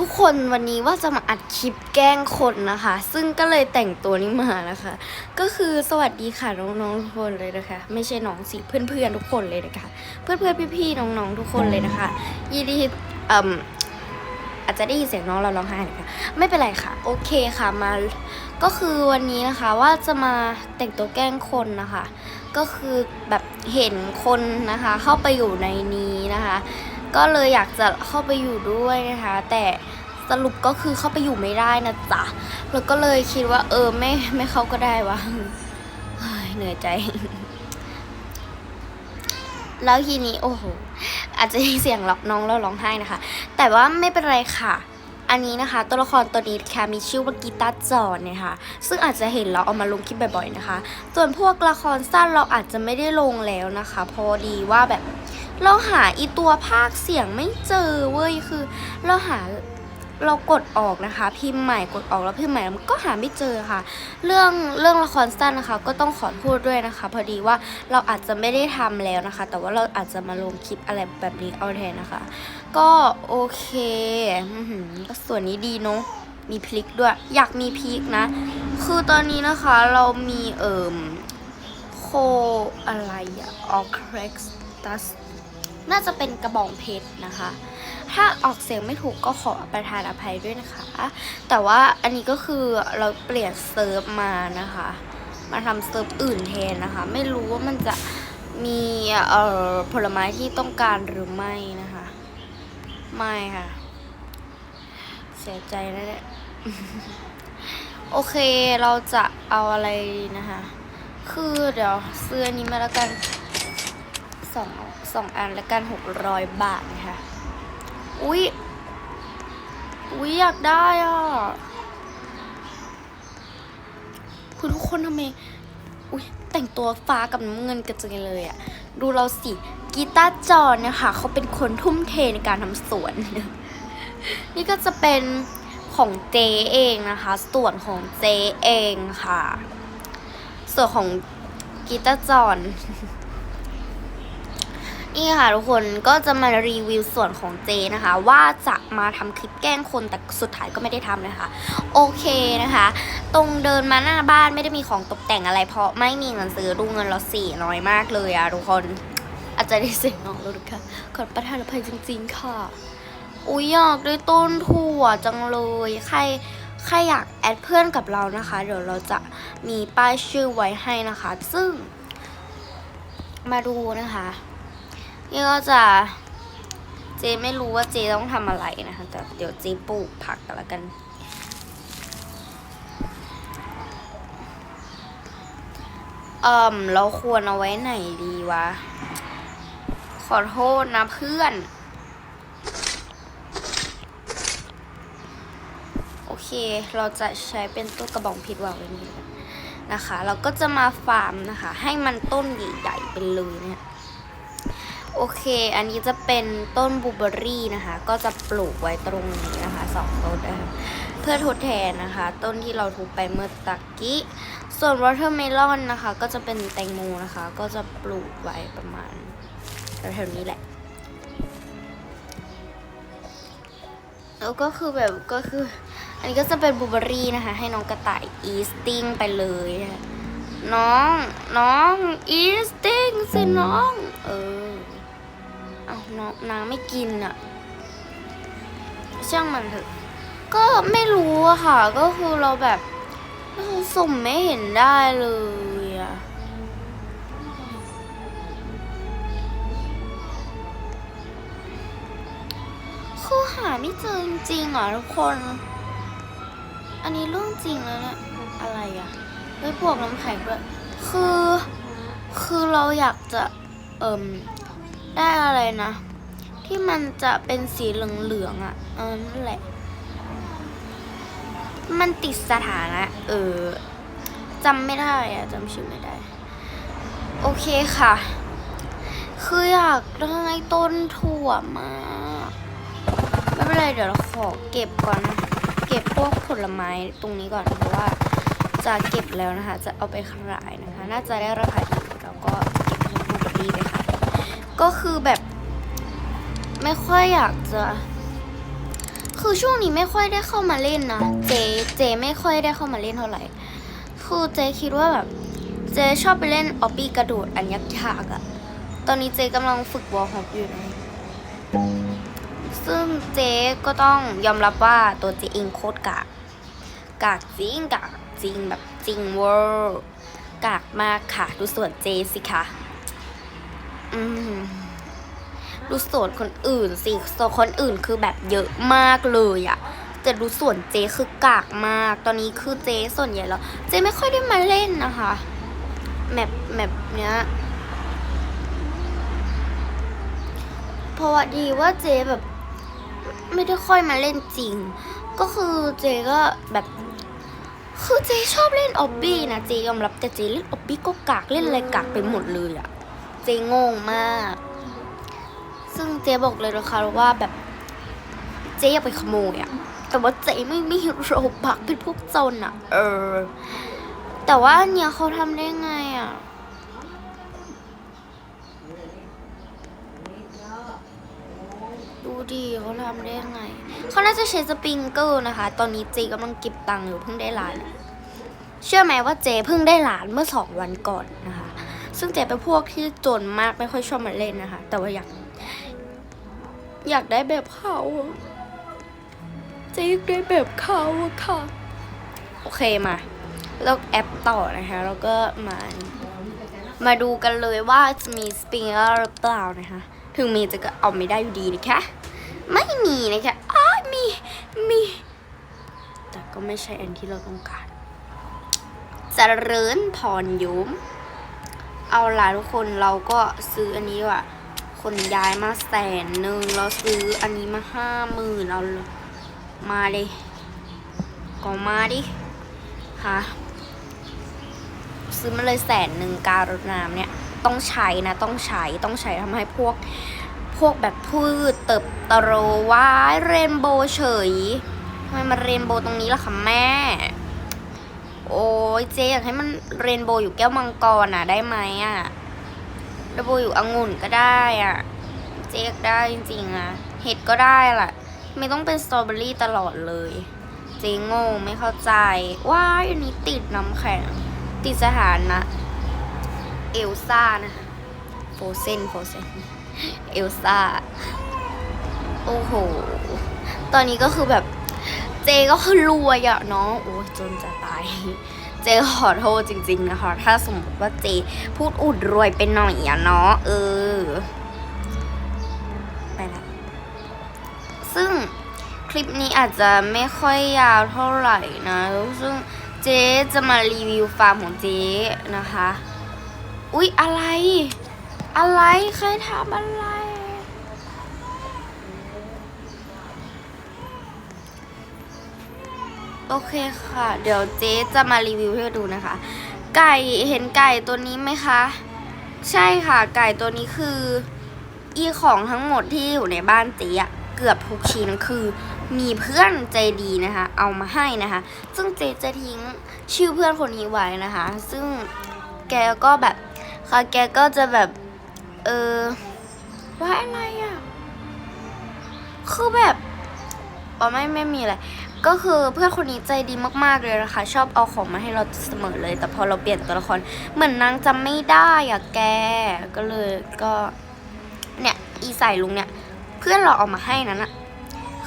ทุกคนวันนี้ว่าจะมาอัดคลิปแกล้งคนนะคะ ซึ่งก็เลยแต่งตัวนี้มานะคะ ก็คือสวัสดีค่ะน้องๆทุกคนเลยนะคะ ไม่ใช่น้องสิเพื่อนๆทุกคนเลยนะคะ เพื่อนๆพี่ๆน้องๆทุกคนเลยนะคะยินดีอ่อาจจะได้ยินเสียงน้องเราร้องไห้นะคะไม่เป็นไรค่ะ โอเคค่ะมาก็คือวันนี้นะคะว่าจะมาแต่งตัวแกล้งคนนะคะ ก็คือแบบเห็นคนนะคะ เข้าไปอยู่ในนี้นะคะ ก็เลยอยากจะเข้าไปอยู่ด้วยนะคะ แต่สรุปก็คือเข้าไปอยู่ไม่ได้นะจ๊ะแล้วก็เลยคิดว่า เออไม่ไม่เข้าก็ได้วะเฮ้ยเหนื่อยใจ แล้วทีนี้โอ้โหอาจจะมีเสียงร้องน้องแล้วร้องไห้นะคะ แต่ว่าไม่เป็นไรค่ะอันนี้นะคะ ตัวละครตัวนี้ค่ะมีชื่อว่ากีตาร์จอนนะคะซึ่งอาจจะเห็นเราเอามาลงคลิปบ่อยๆนะคะ ส่วนพวกละครสั้นเราอาจจะไม่ได้ลงแล้วนะคะ พอดีว่าแบบ เราหาอีตัวภาคเสียงไม่เจอเว้ยคือ เราหาเรากดออกนะคะ พิมพ์ใหม่กดออกแล้วพิมพ์ใหม่มันก็หาไม่เจอค่ะ เรื่องเรื่องละครสั้นนะคะ ก็ต้องขอโทษด้วยนะคะ พอดีว่าเราอาจจะไม่ได้ทำแล้วนะคะ แต่ว่าเราอาจจะมาลงคลิปอะไรแบบนี้เอาแทนนะคะ ก็โอเคก็ส่วนนี้ดีเนาะมีพลิกด้วย อยากมีพลิกนะ คือตอนนี้นะคะเรามีเอ่มโคอะไรอะออคเร็กซ์ตัส น่าจะเป็นกระบองเพชรนะคะ ถ้าออกเสียงไม่ถูกก็ขอประทานอภัยด้วยนะคะ แต่ว่าอันนี้ก็คือเราเปลี่ยนเซิร์ฟมานะคะ มาทำเซิร์ฟอื่นแทนนะคะ ไม่รู้ว่ามันจะมีเอ่อผลไม้ที่ต้องการหรือไม่นะคะ ไม่ค่ะ เสียใจแล้วเนี่ยโอเคเราจะเอาอะไรนะคะ คือเดี๋ยวเซื้อนนี้มาแล้วกันสอง สองอันแล้วกันหกร้อยบาทนะคะ อุ๊ย อุ๊ย อยากได้อะ คุณทุกคนทำไม อุ๊ย แต่งตัวฟ้ากับน้ำเงินกันจังเลยอะ ดูเราสิกีตาร์จอนเนี่ยค่ะเขาเป็นคนทุ่มเทในการทำสวน นี่ก็จะเป็นของเจเองนะคะ ส่วนของเจเองค่ะ ส่วนของกีตาร์จอน นี่ค่ะทุกคนก็จะมารีวิวส่วนของเจนะคะ ว่าจะมาทำคลิปแกล้งคนแต่สุดท้ายก็ไม่ได้ทำนะคะ โอเคนะคะ ตรงเดินมาหน้าบ้านไม่ได้มีของตกแต่งอะไร เพราะไม่มีเงินซื้อดูเงินเราสี่น้อยมากเลยอะทุกคนอาจจะได้เสียงน้องแล้วนะคะขอประทานอภัยจริง ๆ ค่ะ อุ้ยอยากได้ต้นถั่วจังเลยใครใครอยากแอดเพื่อนกับเรานะคะ เดี๋ยวเราจะมีป้ายชื่อไว้ให้นะคะ ซึ่งมาดูนะคะ นี่ก็จะเจไม่รู้ว่าเจต้องทำอะไรนะคะแต่เดี๋ยวเจปลูกผักกันละกัน เอ่มเราควรเอาไว้ไหนดีวะ ขอโทษนะเพื่อน โอเคเราจะใช้เป็นตัวกระบองเพชรวางไว้นี้นนะคะ เราก็จะมาฟาร์มนะคะ ให้มันต้นใหญ่ๆไปเลยเนี่ย โอเค อันนี้จะเป็นต้นบูเบอรี่นะคะ ก็จะปลูกไว้ตรงนี้นะคะสองต้นนะคะเพื่อทดแทนนะคะ ต้นที่เราทุบไปเมื่อตะกี้ ส่วนวอเ e อร์เมลอนนะคะ ก็จะเป็นแตงโมนะคะ ก็จะปลูกไว้ประมาณแถวๆนี้แหละ แล้วก็คือแบบก็คือ อันนี้ก็จะเป็นบูเบอรี่นะคะ ให้น้องกระต่ายอีสติ้งไปเลยน้อง น้องอีสติ้งสิน้อง เออ น้องนางไม่กินอะช่างมันเถอะ ก็ไม่รู้อะค่ะ ก็คือเราแบบเราสุ่มไม่เห็นได้เลยอะคือหาไม่เจอจริงๆอะทุกคน อันนี้เรื่องจริงแล้วเนี่ย อะไรอะไว้พวกน้ำแข็งด้วย คือ คือเราอยากจะ เอ่ม ได้อะไรนะ ที่มันจะเป็นสีเหลืองๆอะเออนั่นแหละ มันติดสถานะ เออจำไม่ได้อะจำชื่อไม่ได้ โอเคค่ะ คืออยากได้ต้นถั่วมากไม่เป็นไรเดี๋ยวเราขอเก็บก่อนนะ เก็บพวกผลไม้ตรงนี้ก่อนเพราะว่าจะเก็บแล้วนะคะ จะเอาไปขายนะคะ น่าจะได้ราคาดี ก็คือแบบ ไม่ค่อยอยากจะ คือช่วงนี้ไม่ค่อยได้เข้ามาเล่นนะเจเจไม่ค่อยได้เข้ามาเล่นเท่าไหร่คือเจคิดว่าแบบ เจชอบไปเล่นออบบี้กระโดดอันยักษ์ยากอะตอนนี้เจกำลังฝึกวอลฮอปอยู่นะซึ่งเจก็ต้องยอมรับว่าตัวเจเองโคตรกากกากจริงกากจริงแบบจริงเวอร์กากมากค่ะ ดูส่วนเจสิคะ อืม ดูส่วนคนอื่นสิส่วนคนอื่นคือแบบเยอะมากเลยอะแต่ดูส่วนเจคือกากมาก ตอนนี้คือเจส่วนใหญ่แล้ว เจไม่ค่อยได้มาเล่นนะคะ แมปแมปเนี้ยเพราะว่าดีว่าเจแบบ ไม่ได้ค่อยมาเล่นจริง ก็คือเจก็แบบคือเจชอบเล่นออบบี้นะเจยอมรับแต่เจเล่นออบบี้ก็กากเล่นอะไรกากไปหมดเลยอะเจงงมาก ซึ่งเจ๊บอกเลยนะคะว่าแบบเจ๊อยากไปขโมยอะแต่ว่าเจ๊ไม่มีโรบักเป็นพวกจรอะเออ แต่ว่าเนี่ยเขาทำได้ไงอะดูดีเขาทำได้ไง เขาน่าจะใช้สปริงเกอร์นะคะ ตอนนี้เจ๊กำลังเก็บตังค์อยู่เพิ่งได้ล้านเชื่อไหมว่าเจเพิ่งได้ล้านเมื่อสองวันก่อนนะคะ ซึ่งเจเป็นพวกที่จนมากไม่ค่อยชอบมาเล่นนะคะ แต่ว่าอยาก อยากได้แบบเขาอะเจอยากได้แบบเขาอะค่ะ โอเคมาแล้วแอปต่อนะคะ แล้วก็มา มาดูกันเลยว่าจะมีสปริงเกอร์หรือเปล่านะคะ ถึงมีจะก็เอาไม่ได้อยู่ดีนะคะ ไม่มีนะคะอ้าวมีมี แต่ก็ไม่ใช่อันที่เราต้องการจะเริญพรยุม เอาล่ะทุกคนเราก็ซื้ออันนี้ว่ะ คนย้ายมาแสนหนึ่งเราซื้ออันนี้มาห้าหมื่นเอามาเลยก็มาดิฮะซื้อมาเลยแสนหนึ่งการรดน้ำเนี่ยต้องใช้นะต้องใช้ต้องใช้ทำให้พวกพวกแบบพืชเติบโตว้ายเรนโบว์เฉยทำไมมาเรนโบว์ตรงนี้ล่ะคะแม่ โอ้ยเจ๊อยากให้มันเรนโบว์อยู่แก้วมังกรอะได้ไหมอะ รนโบว์อยู่องุ่นก็ได้อะเจ๊กได้จริงๆอะเห็ดก็ได้แหละไม่ต้องเป็นสตรอเบอรี่ตลอดเลย เจ๊งงไม่เข้าใจว้ายอันนี้ติดน้ำแข็ง ติดสถานะ เอลซ่านะโฟเซนโฟเซนเอลซ่า โอ้โห ตอนนี้ก็คือแบบเจก็คือรวยอะเนาะโอ้ยจนจะตาย เจขอโทษจริง ๆ นะคะ ถ้าสมมติว่าเจพูดอุดรวยไปหน่อยอะเนาะเออ ไปละซึ่งคลิปนี้อาจจะไม่ค่อยยาวเท่าไหร่นะ ซึ่งเจ๊จะมารีวิวฟาร์มของเจ๊นะคะ อุ๊ย อะไร อะไร ใครทำอะไร โอเคค่ะ เดี๋ยวเจ๊จะมารีวิวให้ดูนะคะ ไก่เห็นไก่ตัวนี้ไหมคะ ใช่ค่ะ ไก่ตัวนี้คือ อีของทั้งหมดที่อยู่ในบ้านเจ๊อะเกือบทุกชิ้นคือมีเพื่อนใจดีนะคะ เอามาให้นะคะ ซึ่งเจ๊จะทิ้งชื่อเพื่อนคนนี้ไว้นะคะ ซึ่งแกก็แบบค่ะแกก็จะแบบ เออว่าอะไรอะคือแบบอ๋อไม่ไม่มีอะไร ก็คือเพื่อนคนนี้ใจดีมากๆเลยนะคะ ชอบเอาของมาให้เราเสมอเลย แต่พอเราเปลี่ยนตัวละครเหมือนนางจำไม่ได้อะแก ก็เลยก็เนี่ยอีใส่ลุงเนี่ย เพื่อนเราเอามาให้นั้นอะ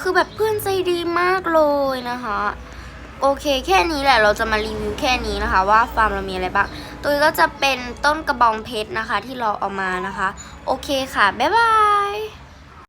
คือแบบเพื่อนใจดีมากเลยนะคะ โอเคแค่นี้แหละเราจะมารีวิวแค่นี้นะคะ ว่าฟาร์มเรามีอะไรบ้างตัวนี้ก็จะเป็นต้นกระบองเพชรนะคะ ที่เราเอามานะคะ โอเคค่ะ บ๊ายบาย